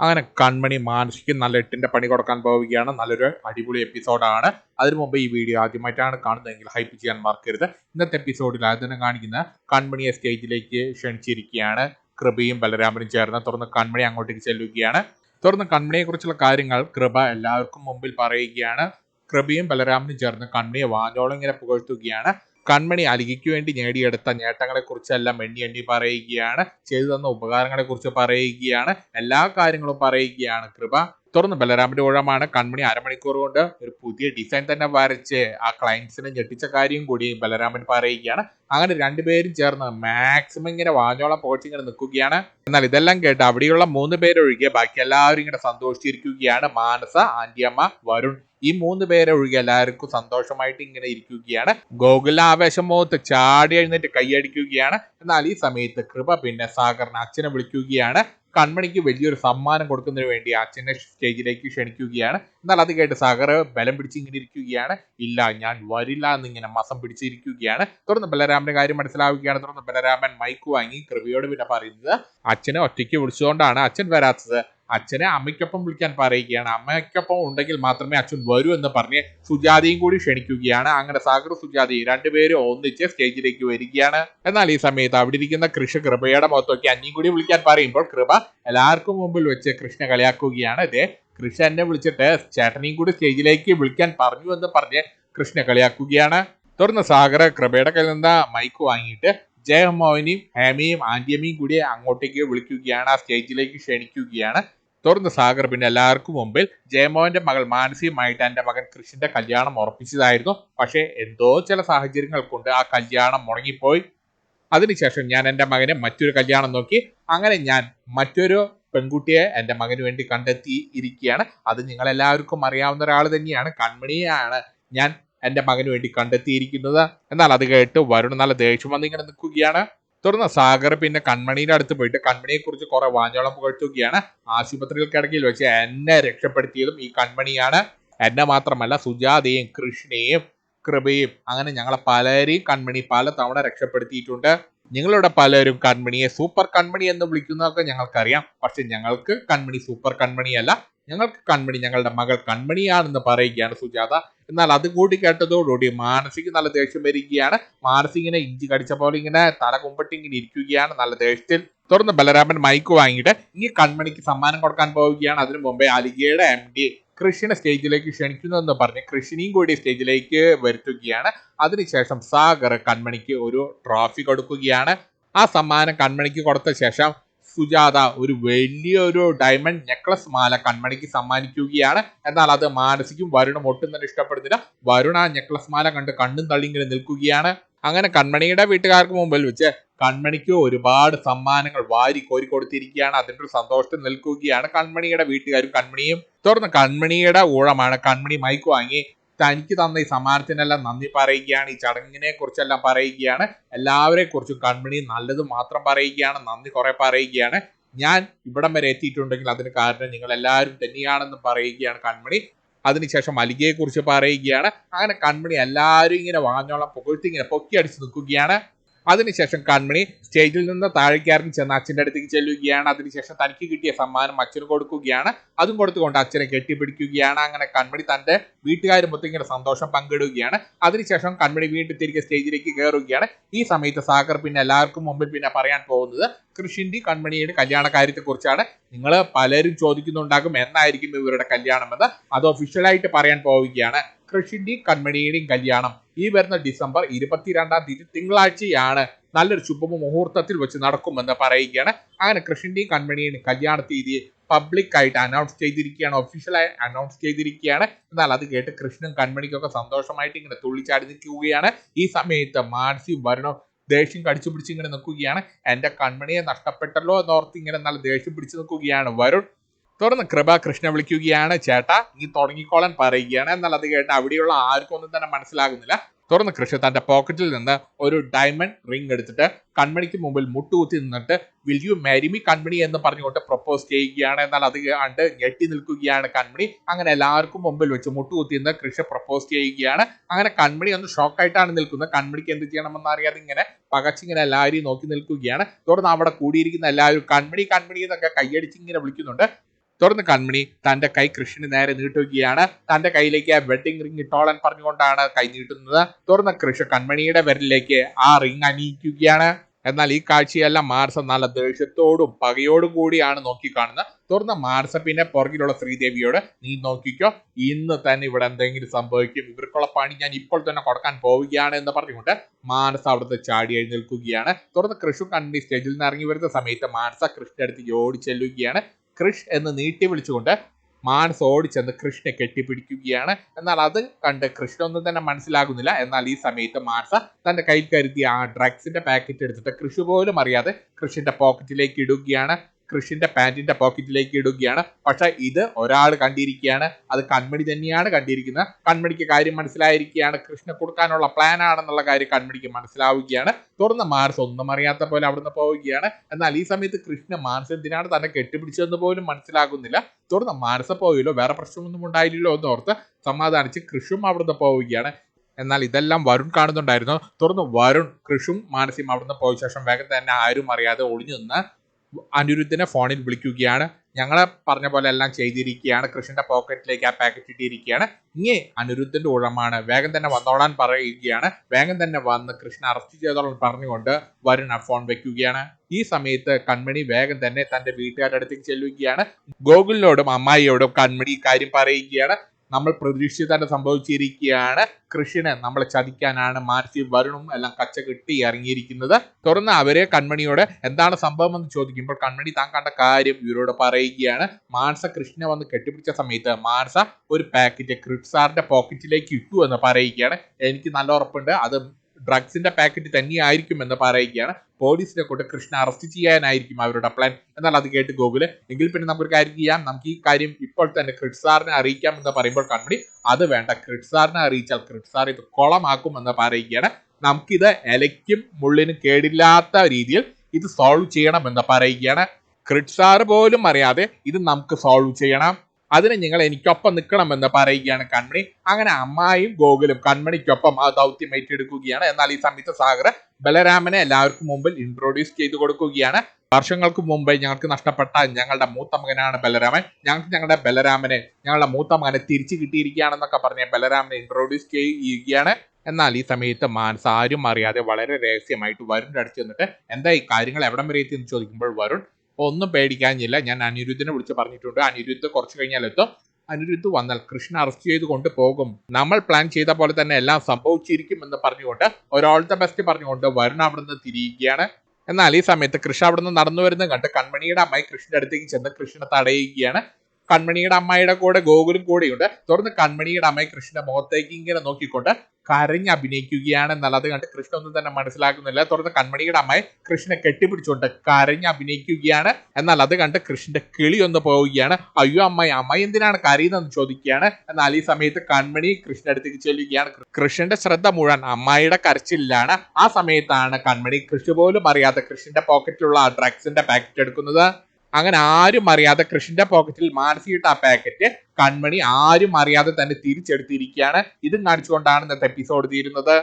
അങ്ങനെ കൺമണി മാനസിക്ക് നല്ല എട്ടിന്റെ പണി കൊടുക്കാൻ പോവുകയാണ്. നല്ലൊരു അടിപൊളി എപ്പിസോഡാണ്. അതിനു മുമ്പ് ഈ വീഡിയോ ആദ്യമായിട്ടാണ് കാണുന്നതെങ്കിൽ ഹൈപ്പ് ചെയ്യാൻ മറക്കരുത്. ഇന്നത്തെ എപ്പിസോഡിൽ ആദ്യം കാണിക്കുന്ന കൺമണിയെ സ്റ്റേജിലേക്ക് ക്ഷണിച്ചിരിക്കുകയാണ്. കൃപയും ബലരാമനും ചേർന്ന് തുറന്ന് കൺമണി അങ്ങോട്ടേക്ക് ചെല്ലുകയാണ്. തുറന്ന് കൺമണിയെ കുറിച്ചുള്ള കാര്യങ്ങൾ കൃപ എല്ലാവർക്കും മുമ്പിൽ പറയുകയാണ്. കൃപയും ബലരാമനും ചേർന്ന് കൺമണിയെ വാഞ്ഞോളം ഇങ്ങനെ പുകഴ്ത്തുകയാണ്. കൺമണി അലികയ്ക്ക് വേണ്ടി നേടിയെടുത്ത നേട്ടങ്ങളെ കുറിച്ചെല്ലാം എണ്ണി എണ്ണി പറയുകയാണ്. ചെയ്തു തന്ന ഉപകാരങ്ങളെ കുറിച്ച് പറയുകയാണ്. എല്ലാ കാര്യങ്ങളും പറയുകയാണ് കൃപ. തുറന്ന്. ബലരാമന്റെ ഊഴമാണ്. കൺമണി അരമണിക്കൂർ കൊണ്ട് ഒരു പുതിയ ഡിസൈൻ തന്നെ വരച്ച് ആ ക്ലയൻസിനെ ഞെട്ടിച്ച കാര്യം കൂടി ബലരാമൻ പറയുകയാണ്. അങ്ങനെ രണ്ടുപേരും ചേർന്ന് മാക്സിമം ഇങ്ങനെ വാഞ്ഞോളം പോയിട്ട് ഇങ്ങനെ നിൽക്കുകയാണ്. എന്നാൽ ഇതെല്ലാം കേട്ട് അവിടെയുള്ള മൂന്ന് പേരൊഴികെ ബാക്കി എല്ലാവരും ഇങ്ങനെ സന്തോഷിച്ചിരിക്കുകയാണ്. മാനസ ആന്റിയമ്മ വരുൺ. ഈ മൂന്ന് പേരെ ഒഴികെ എല്ലാവർക്കും സന്തോഷമായിട്ട് ഇങ്ങനെ ഇരിക്കുകയാണ്. ഗോകുല ആവേശം മുഖത്ത് ചാടി എഴുന്നേറ്റ് കൈയടിക്കുകയാണ്. എന്നാൽ ഈ സമയത്ത് കൃപ പിന്നെ സാഗറിന് അച്ഛനെ വിളിക്കുകയാണ്. കൺമണിക്ക് വലിയൊരു സമ്മാനം കൊടുക്കുന്നതിന് വേണ്ടി അച്ഛനെ സ്റ്റേജിലേക്ക് ക്ഷണിക്കുകയാണ്. എന്നാൽ അത് കേട്ട് സാഗർ ബലം പിടിച്ച് ഇങ്ങനെ ഇരിക്കുകയാണ്. ഇല്ല ഞാൻ വരില്ല എന്നിങ്ങനെ മസം പിടിച്ചിരിക്കുകയാണ്. തുടർന്ന് ബലരാമന്റെ കാര്യം മനസ്സിലാവുകയാണ്. തുടർന്ന് ബലരാമൻ മൈക്ക് വാങ്ങി കൃപയോട് പിന്നെ പറയുന്നത് അച്ഛനെ ഒറ്റയ്ക്ക് വിളിച്ചുകൊണ്ടാണ് അച്ഛൻ വരാത്തത്. അച്ഛനെ അമ്മയ്ക്കൊപ്പം വിളിക്കാൻ പറയുകയാണ്. അമ്മയ്ക്കൊപ്പം ഉണ്ടെങ്കിൽ മാത്രമേ അച്ഛൻ വരൂ എന്ന് പറഞ്ഞ് സുജാതയും കൂടി ക്ഷണിക്കുകയാണ്. അങ്ങനെ സാഗർ സുജാതയും രണ്ടുപേരും ഒന്നിച്ച് സ്റ്റേജിലേക്ക് വരികയാണ്. എന്നാൽ ഈ സമയത്ത് അവിടെ ഇരിക്കുന്ന കൃഷ കൃപയുടെ മുഖത്തൊക്കെ അന്യം കൂടി വിളിക്കാൻ പറയുമ്പോൾ കൃപ എല്ലാവർക്കും മുമ്പിൽ വെച്ച് കൃഷ്ണ കളിയാക്കുകയാണ്. ഇതേ കൃഷ്ണ എന്നെ വിളിച്ചിട്ട് ചേട്ടനെയും കൂടി സ്റ്റേജിലേക്ക് വിളിക്കാൻ പറഞ്ഞു എന്ന് പറഞ്ഞ് കൃഷ്ണ കളിയാക്കുകയാണ്. തുടർന്ന് സാഗർ കൃപയുടെ കയ്യിൽ നിന്ന് മൈക്ക് വാങ്ങിയിട്ട് ജയമോഹനെയും ഹേമയും ആന്റിയമ്മയും കൂടി അങ്ങോട്ടേക്ക് വിളിക്കുകയാണ്. ആ സ്റ്റേജിലേക്ക് ക്ഷണിക്കുകയാണ്. തുടർന്ന് സാഗർ പിന്നെ എല്ലാവർക്കും മുമ്പിൽ ജയമോഹന്റെ മകൾ മാനസികമായിട്ട് എന്റെ മകൻ കൃഷിന്റെ കല്യാണം ഉറപ്പിച്ചതായിരുന്നു. പക്ഷേ എന്തോ ചില സാഹചര്യങ്ങൾ കൊണ്ട് ആ കല്യാണം മുടങ്ങിപ്പോയി. അതിനുശേഷം ഞാൻ എന്റെ മകനെ മറ്റൊരു കല്യാണം നോക്കി. അങ്ങനെ ഞാൻ മറ്റൊരു പെൺകുട്ടിയെ എന്റെ മകന് വേണ്ടി കണ്ടെത്തി ഇരിക്കുകയാണ്. അത് നിങ്ങളെല്ലാവർക്കും അറിയാവുന്ന ഒരാൾ തന്നെയാണ് കൺമണിയാണ് ഞാൻ എന്റെ മകന് വേണ്ടി കണ്ടെത്തിയിരിക്കുന്നത്. എന്നാൽ അത് കേട്ട് വരുൺ നല്ല ദേഷ്യം വന്നിങ്ങനെ നിൽക്കുകയാണ്. തുടർന്ന് സാഗർ പിന്നെ കൺമണിയുടെ അടുത്ത് പോയിട്ട് കൺമണിയെ കുറിച്ച് കുറെ വാഞ്ഞോളം പുകഴ്ത്തുകയാണ്. ആശുപത്രിയിൽ കിടക്കിയിൽ വെച്ച് എന്നെ രക്ഷപ്പെടുത്തിയതും ഈ കൺമണിയാണ്. എന്നെ മാത്രമല്ല സുജാതയും കൃഷ്ണയും കൃപയും അങ്ങനെ ഞങ്ങളെ പലരെയും കൺമണി പല തവണ രക്ഷപ്പെടുത്തിയിട്ടുണ്ട്. നിങ്ങളുടെ പലരും കൺമണിയെ സൂപ്പർ കൺമണി എന്ന് വിളിക്കുന്നതൊക്കെ ഞങ്ങൾക്കറിയാം. പക്ഷെ ഞങ്ങൾക്ക് കൺമണി സൂപ്പർ കൺമണിയല്ല. ഞങ്ങൾക്ക് കൺമണി ഞങ്ങളുടെ മകൾ കൺമണിയാണെന്ന് പറയുകയാണ് സുജാത. എന്നാൽ അത് കൂടി കേട്ടതോടുകൂടി മാനസിക നല്ല ദേഷ്യം വരികയാണ്. മാനസികനെ ഇഞ്ചി കടിച്ച പോലെ ഇങ്ങനെ തല കുമ്പട്ടി ഇങ്ങനെ ഇരിക്കുകയാണ് നല്ല ദേഷ്യത്തിൽ. തുടർന്ന് ബലരാമൻ മൈക്ക് വാങ്ങിയിട്ട് ഈ കൺമണിക്ക് സമ്മാനം കൊടുക്കാൻ പോവുകയാണ്. അതിനു മുമ്പേ അലികയുടെ എം ഡി കൃഷിനെ സ്റ്റേജിലേക്ക് ക്ഷണിക്കുന്നു എന്ന് പറഞ്ഞ് കൃഷിനെയും കൂടി സ്റ്റേജിലേക്ക് വരുത്തുകയാണ്. അതിനുശേഷം സാഗർ കൺമണിക്ക് ഒരു ട്രോഫി കൊടുക്കുകയാണ്. ആ സമ്മാനം കൺമണിക്ക് കൊടുത്ത ശേഷം സുജാത ഒരു വലിയൊരു ഡയമണ്ട് നെക്ലസ് മാല കൺമണിക്ക് സമ്മാനിക്കുകയാണ്. എന്നാൽ അത് മാനസിക്കും വരുണും ഒട്ടും തന്നെ ഇഷ്ടപ്പെടുന്നില്ല. വരുണ ആ നെക്ലസ് മാല കണ്ട് കണ്ണും തള്ളിങ്ങനെ നിൽക്കുകയാണ്. അങ്ങനെ കൺമണിയുടെ വീട്ടുകാർക്ക് മുമ്പിൽ വെച്ച് കൺമണിക്ക് ഒരുപാട് സമ്മാനങ്ങൾ വാരി കോരി കൊടുത്തിരിക്കുകയാണ്. അതിന്റെ ഒരു സന്തോഷത്തിൽ നിൽക്കുകയാണ് കൺമണിയുടെ വീട്ടുകാരും കൺമണിയും. തുടർന്ന് കൺമണിയുടെ ഊഴമാണ്. കൺമണി മൈക്ക് വാങ്ങി. തനിക്ക് തന്ന ഈ സമ്മാനത്തിനെല്ലാം നന്ദി പറയുകയാണ് ഈ ചടങ്ങിനെ കുറിച്ചെല്ലാം പറയുകയാണ് എല്ലാവരെ കുറിച്ചും കൺമണി നല്ലത് മാത്രം പറയുകയാണ് നന്ദി കുറെ പറയുകയാണ്. ഞാൻ ഇവിടം വരെ എത്തിയിട്ടുണ്ടെങ്കിൽ അതിന് കാരണം നിങ്ങൾ എല്ലാവരും തന്നെയാണെന്ന് പറയുകയാണ് കൺമണി അതിനുശേഷം മലികയെ കുറിച്ച് പറയുകയാണ്. അങ്ങനെ കൺമണി എല്ലാവരും ഇങ്ങനെ വാഞ്ഞോളം പുകഴ്ത്തി ഇങ്ങനെ പൊക്കി അടിച്ച് നിൽക്കുകയാണ്. അതിനുശേഷം കൺമണി സ്റ്റേജിൽ നിന്ന് താഴേക്കാരൻ ചെന്ന് അച്ഛന്റെ അടുത്തേക്ക് ചെല്ലുകയാണ്. അതിനുശേഷം തനിക്ക് കിട്ടിയ സമ്മാനം അച്ഛന് കൊടുക്കുകയാണ്. അതും കൊടുത്തുകൊണ്ട് അച്ഛനെ കെട്ടിപ്പിടിക്കുകയാണ്. അങ്ങനെ കൺമണി തന്റെ വീട്ടുകാരും മൊത്തം സന്തോഷം പങ്കിടുകയാണ്. അതിനുശേഷം കൺമണി വീണ്ടും തിരികെ സ്റ്റേജിലേക്ക് കയറുകയാണ്. ഈ സമയത്ത് സാഗർ പിന്നെ എല്ലാവർക്കും മുമ്പിൽ പിന്നെ പറയാൻ പോകുന്നത് കൃഷിന്റെ കൺമണിയുടെ കല്യാണ കാര്യത്തെക്കുറിച്ചാണ് നിങ്ങൾ പലരും ചോദിക്കുന്നുണ്ടാകും എന്നായിരിക്കും ഇവരുടെ കല്യാണമെന്ന്. അത് ഒഫീഷ്യലായിട്ട് പറയാൻ പോവുകയാണ്. കൃഷിന്റെയും കൺമണിയുടെയും കല്യാണം ഈ വരുന്ന ഡിസംബർ ഇരുപത്തിരണ്ടാം തീയതി തിങ്കളാഴ്ചയാണ്. നല്ലൊരു ശുഭ മുഹൂർത്തത്തിൽ വെച്ച് നടക്കുമെന്ന് പറയുകയാണ്. അങ്ങനെ കൃഷിന്റെയും കൺമണിയുടെയും കല്യാണ തീയതി പബ്ലിക് ആയിട്ട് അനൗൺസ് ചെയ്തിരിക്കുകയാണ്. ഒഫീഷ്യലായി അനൗൺസ് ചെയ്തിരിക്കുകയാണ്. എന്നാൽ അത് കേട്ട് കൃഷ്ണനും കൺമണിക്കൊക്കെ സന്തോഷമായിട്ട് ഇങ്ങനെ തുള്ളിച്ചാടി നിൽക്കുകയാണ്. ഈ സമയത്ത് മാനസി വരണം ദേഷ്യം കടിച്ചു പിടിച്ച് ഇങ്ങനെ നിൽക്കുകയാണ്. എന്റെ കൺമണിയെ നഷ്ടപ്പെട്ടല്ലോ എന്നോർത്ത് ഇങ്ങനെ നല്ല ദേഷ്യം പിടിച്ചു നിൽക്കുകയാണ് വരുൺ. തുടർന്ന് കൃപ കൃഷ്ണ വിളിക്കുകയാണ്. ചേട്ടാ നീ തുടങ്ങിക്കോളാൻ പറയുകയാണ്. എന്നാൽ അത് കേട്ട് അവിടെയുള്ള ആർക്കും ഒന്നും തന്നെ മനസ്സിലാകുന്നില്ല. തുറന്ന് കൃഷ്ണ തന്റെ പോക്കറ്റിൽ നിന്ന് ഒരു ഡയമണ്ട് റിംഗ് എടുത്തിട്ട് കൺമണിക്ക് മുമ്പിൽ മുട്ടുകുത്തി നിന്നിട്ട് വിൽ യു മാരി മി കൺമണി? എന്ന് പറഞ്ഞുകൊണ്ട് പ്രപ്പോസ് ചെയ്യുകയാണ്. എന്നാൽ അത് കണ്ട് ഞെട്ടി നിൽക്കുകയാണ് കൺമണി. അങ്ങനെ എല്ലാവർക്കും മുമ്പിൽ വെച്ച് മുട്ടുകുത്തി നിന്ന് കൃഷ്ണ പ്രപ്പോസ് ചെയ്യുകയാണ്. അങ്ങനെ കൺമണി ഒന്ന് ഷോക്കായിട്ടാണ് നിൽക്കുന്നത്. കൺമണിക്ക് എന്ത് ചെയ്യണമെന്ന് അറിയാതെ ഇങ്ങനെ പകച്ചിങ്ങനെ എല്ലാവരെയും നോക്കി നിൽക്കുകയാണ്. തുടർന്ന് അവിടെ കൂടിയിരിക്കുന്ന എല്ലാവരും കൺമണി കൺമണി എന്നൊക്കെ കൈയടിച്ച് ഇങ്ങനെ വിളിക്കുന്നുണ്ട്. തുറന്ന് കൺമണി തന്റെ കൈ കൃഷ്ണന് നേരെ നീട്ടുകയാണ്. തന്റെ കയ്യിലേക്ക് വെഡിങ് റിംഗ് ഇട്ടോളൻ പറഞ്ഞുകൊണ്ടാണ് കൈ നീട്ടുന്നത്. തുടർന്ന് കൃഷ്ണ കൺമണിയുടെ വിരലിലേക്ക് ആ റിംഗ് അണിയിക്കുകയാണ്. എന്നാൽ ഈ കാഴ്ചയെല്ലാം മാർസ നല്ല ദേഷ്യത്തോടും പകയോടും കൂടിയാണ് നോക്കിക്കാണുന്നത്. തുറന്ന മാർസ പിന്നെ പുറകിലുള്ള ശ്രീദേവിയോട് നീ നോക്കിക്കോ ഇന്ന് തന്നെ ഇവിടെ എന്തെങ്കിലും സംഭവിക്കും. ഇവർക്കുള്ള പണി ഞാൻ ഇപ്പോൾ തന്നെ കൊടുക്കാൻ പോവുകയാണ് എന്ന് പറഞ്ഞുകൊണ്ട് മാർസ അവിടുത്തെ ചാടി എഴുന്നേൽക്കുകയാണ്. തുറന്ന് കൃഷു കണ്ണി സ്റ്റേജിൽ നിന്ന് ഇറങ്ങി വരുന്ന സമയത്ത് മാർസ കൃഷ്ണടുത്ത് ഓടി ചെല്ലുകയാണ്. കൃഷ് എന്ന് നീട്ടി വിളിച്ചുകൊണ്ട് മാനസ് ഓടിച്ചെന്ന് കൃഷ്ണനെ കെട്ടിപ്പിടിക്കുകയാണ്. എന്നാൽ അത് കണ്ട് കൃഷ്ണൊന്നും തന്നെ മനസ്സിലാകുന്നില്ല. എന്നാൽ ഈ സമയത്ത് മാൻസ് തന്റെ കയ്യിൽ കരുതിയ ആ ഡ്രഗ്സിന്റെ പാക്കറ്റ് എടുത്തിട്ട് കൃഷി പോലും അറിയാതെ കൃഷിന്റെ പോക്കറ്റിലേക്ക് ഇടുകയാണ്. കൃഷിന്റെ പാന്റിന്റെ പോക്കറ്റിലേക്ക് ഇടുകയാണ്. പക്ഷെ ഇത് ഒരാൾ കണ്ടിരിക്കുകയാണ്. അത് കൺമണി തന്നെയാണ് കണ്ടിരിക്കുന്നത്. കൺമണിക്ക് കാര്യം മനസ്സിലായിരിക്കുകയാണ്. കൃഷ്ണ കൊടുക്കാനുള്ള പ്ലാൻ ആണെന്നുള്ള കാര്യം കൺമണിക്ക് മനസ്സിലാവുകയാണ്. തുറന്ന മാർസ് ഒന്നും അറിയാത്ത പോലെ അവിടുന്ന് പോവുകയാണ്. എന്നാൽ ഈ സമയത്ത് കൃഷ്ണ മാർസ് എന്തിനാണ് തന്നെ കെട്ടിപ്പിടിച്ചതെന്ന് പോലും മനസ്സിലാകുന്നില്ല. തുറന്ന മാനസ പോയില്ലോ. വേറെ പ്രശ്നമൊന്നും ഉണ്ടായില്ലല്ലോ എന്ന് ഓർത്ത് സമാധാനിച്ച് കൃഷും അവിടുന്ന് പോവുകയാണ്. എന്നാൽ ഇതെല്ലാം വരുൺ കാണുന്നുണ്ടായിരുന്നു. തുടർന്ന് വരുൺ കൃഷും മാനസിയും അവിടുന്ന് പോയ ശേഷം വേഗം തന്നെ ആരും അറിയാതെ ഒളിഞ്ഞു നിന്ന് അനിരുദ്ധിനെ ഫോണിൽ വിളിക്കുകയാണ്. ഞങ്ങളെ പറഞ്ഞ പോലെ എല്ലാം ചെയ്തിരിക്കുകയാണ്. കൃഷ്ണന്റെ പോക്കറ്റിലേക്ക് ആ പാക്കറ്റ് ഇട്ടിരിക്കുകയാണ്. ഇങ്ങേ അനിരുദ്ധന്റെ ഉഴമാണ് വേഗം തന്നെ വന്നോളാൻ പറയുകയാണ്. വേഗം തന്നെ വന്ന് കൃഷ്ണ അറസ്റ്റ് ചെയ്തോളാൻ പറഞ്ഞുകൊണ്ട് വരുൺ ആ ഫോൺ വെക്കുകയാണ്. ഈ സമയത്ത് കൺമണി വേഗം തന്നെ തന്റെ വീട്ടുകാരുടെ അടുത്തേക്ക് ചെല്ലുകയാണ്. ഗോകുലിനോടും അമ്മായിയോടും കൺമണി കാര്യം പറയുകയാണ്. നമ്മൾ പ്രതീക്ഷിച്ച് സംഭവിച്ചിരിക്കുകയാണ്. കൃഷിനെ നമ്മളെ ചതിക്കാനാണ് മാർസി വരുണും എല്ലാം കച്ച കെട്ടി ഇറങ്ങിയിരിക്കുന്നത്. തുറന്ന് അവരെ കൺമണിയോട് എന്താണ് സംഭവം എന്ന് ചോദിക്കുമ്പോൾ കൺമണി താൻ കണ്ട കാര്യം ഇവരോട് പറയുകയാണ്. മാർസ കൃഷ്ണനെ വന്ന് കെട്ടിപ്പിടിച്ച സമയത്ത് മാർസ ഒരു പാക്കറ്റ് ക്രിപ്സാറിന്റെ പോക്കറ്റിലേക്ക് ഇട്ടു എന്ന് പറയുകയാണ്. എനിക്ക് നല്ല ഉറപ്പുണ്ട്. അത് ഡ്രഗ്സിന്റെ പാക്കറ്റ് തന്നെയായിരിക്കും എന്ന് പറയുകയാണ്. പോലീസിനെ കൊണ്ട് കൃഷ്ണ അറസ്റ്റ് ചെയ്യാനായിരിക്കും അവരുടെ പ്ലാൻ എന്നാൽ അത് കേട്ട് ഗോകുൽ എങ്കിൽ പിന്നെ നമുക്കൊരു കാര്യം ചെയ്യാം. നമുക്ക് ഈ കാര്യം ഇപ്പോൾ തന്നെ ക്രിഡ്സാറിനെ അറിയിക്കാം എന്ന് പറയുമ്പോൾ കൺമണി അത് വേണ്ട. ക്രിഡ്സാറിനെ അറിയിച്ചാൽ ക്രിഡ്സാർ ഇത് കൊളമാക്കും എന്ന് പറയുകയാണ്. നമുക്കിത് ഇലയ്ക്കും മുള്ളിനും കേടില്ലാത്ത രീതിയിൽ ഇത് സോൾവ് ചെയ്യണം എന്ന് പറയുകയാണ് ക്രിഡ്സാർ പോലും അറിയാതെ ഇത് നമുക്ക് സോൾവ് ചെയ്യണം. അതിന് നിങ്ങൾ എനിക്കൊപ്പം നിൽക്കണമെന്ന് പറയുകയാണ് കൺമണി. അങ്ങനെ അമ്മായും ഗോകുലും കൺമണിക്കൊപ്പം ആ ദൗത്യം ഏറ്റെടുക്കുകയാണ് എന്നാൽ ഈ സമയത്ത് സാഗർ ബലരാമനെ എല്ലാവർക്കും മുമ്പിൽ ഇൻട്രോഡ്യൂസ് ചെയ്തു കൊടുക്കുകയാണ്. വർഷങ്ങൾക്ക് മുമ്പേ ഞങ്ങൾക്ക് നഷ്ടപ്പെട്ട ഞങ്ങളുടെ മൂത്ത മകനാണ് ബലരാമൻ. ഞങ്ങൾക്ക് ഞങ്ങളുടെ ബലരാമനെ ഞങ്ങളുടെ മൂത്ത മകനെ തിരിച്ചു കിട്ടിയിരിക്കുകയാണെന്നൊക്കെ പറഞ്ഞ് ബലരാമനെ ഇൻട്രോഡ്യൂസ് ചെയ്യുകയാണ്. എന്നാൽ ഈ സമയത്ത് മാനസ് ആരും അറിയാതെ വളരെ രഹസ്യമായിട്ട് വരുൺ അടുത്ത് ചെന്നിട്ട് എന്താ ഈ കാര്യങ്ങൾ എവിടം വരെ എത്തി എന്ന് ചോദിക്കുമ്പോൾ വരുൺ ഒന്നും പേടിക്കാനില്ല ഞാൻ അനിരുദ്ധിനെ വിളിച്ച് പറഞ്ഞിട്ടുണ്ട്. അനിരുദ്ധ് കുറച്ച് കഴിഞ്ഞാൽ എത്തും. അനിരുദ്ധ് വന്നാൽ കൃഷ്ണ അറസ്റ്റ് ചെയ്ത് കൊണ്ടുപോകും നമ്മൾ പ്ലാൻ ചെയ്ത പോലെ തന്നെ എല്ലാം സംഭവിച്ചിരിക്കും എന്ന് പറഞ്ഞുകൊണ്ട് ഒരാൾ ദ ബെസ്റ്റ് പറഞ്ഞുകൊണ്ട് വരുൺ അവിടുന്ന് തിരിയുകയാണ്. എന്നാൽ ഈ സമയത്ത് കൃഷ്ണ അവിടുന്ന് നടന്നു വരുന്നത് കണ്ട് കൺമണിയുടെ അമ്മായി കൃഷ്ണന്റെ അടുത്തേക്ക് ചെന്ന് കൃഷ്ണനെ തടയുകയാണ്. കൺമണിയുടെ അമ്മയുടെ കൂടെ ഗോകുലും കൂടെയുണ്ട്. തുടർന്ന് കൺമണിയുടെ അമ്മയെ കൃഷ്ണന്റെ മുഖത്തേക്ക് ഇങ്ങനെ നോക്കിക്കൊണ്ട് കരഞ്ഞ് അഭിനയിക്കുകയാണ് എന്നുള്ളത് കണ്ട് കൃഷ്ണ ഒന്നും തന്നെ മനസ്സിലാക്കുന്നില്ല. തുടർന്ന് കൺമണിയുടെ അമ്മയെ കൃഷ്ണനെ കെട്ടിപ്പിടിച്ചുകൊണ്ട് കരഞ്ഞ് അഭിനയിക്കുകയാണ്. എന്നാൽ അത് കണ്ട് കൃഷ്ണന്റെ കിളി ഒന്ന് പോവുകയാണ്. അയ്യോ അമ്മായി അമ്മായി എന്തിനാണ് കരയുന്നതെന്ന് ചോദിക്കുകയാണ്. എന്നാൽ ഈ സമയത്ത് കൺമണി കൃഷ്ണന്റെ അടുത്തേക്ക് ചെല്ലുകയാണ്. കൃഷ്ണന്റെ ശ്രദ്ധ മുഴുവൻ അമ്മായിയുടെ കരച്ചിലാണ് ആ സമയത്താണ് കൺമണി കൃഷി പോലും അറിയാതെ കൃഷ്ണന്റെ പോക്കറ്റിലുള്ള ആ ഡ്രഗ്സിന്റെ പാക്കറ്റ് എടുക്കുന്നത്. അങ്ങനെ ആരും അറിയാതെ കൃഷ്ണന്റെ പോക്കറ്റിൽ മാനസികിട്ട ആ പാക്കറ്റ് കൺമണി ആരും അറിയാതെ തന്നെ തിരിച്ചെടുത്തിരിക്കുകയാണ്. ഇതും കാണിച്ചുകൊണ്ടാണ് ഇന്നത്തെ എപ്പിസോഡ് തീരുന്നത്.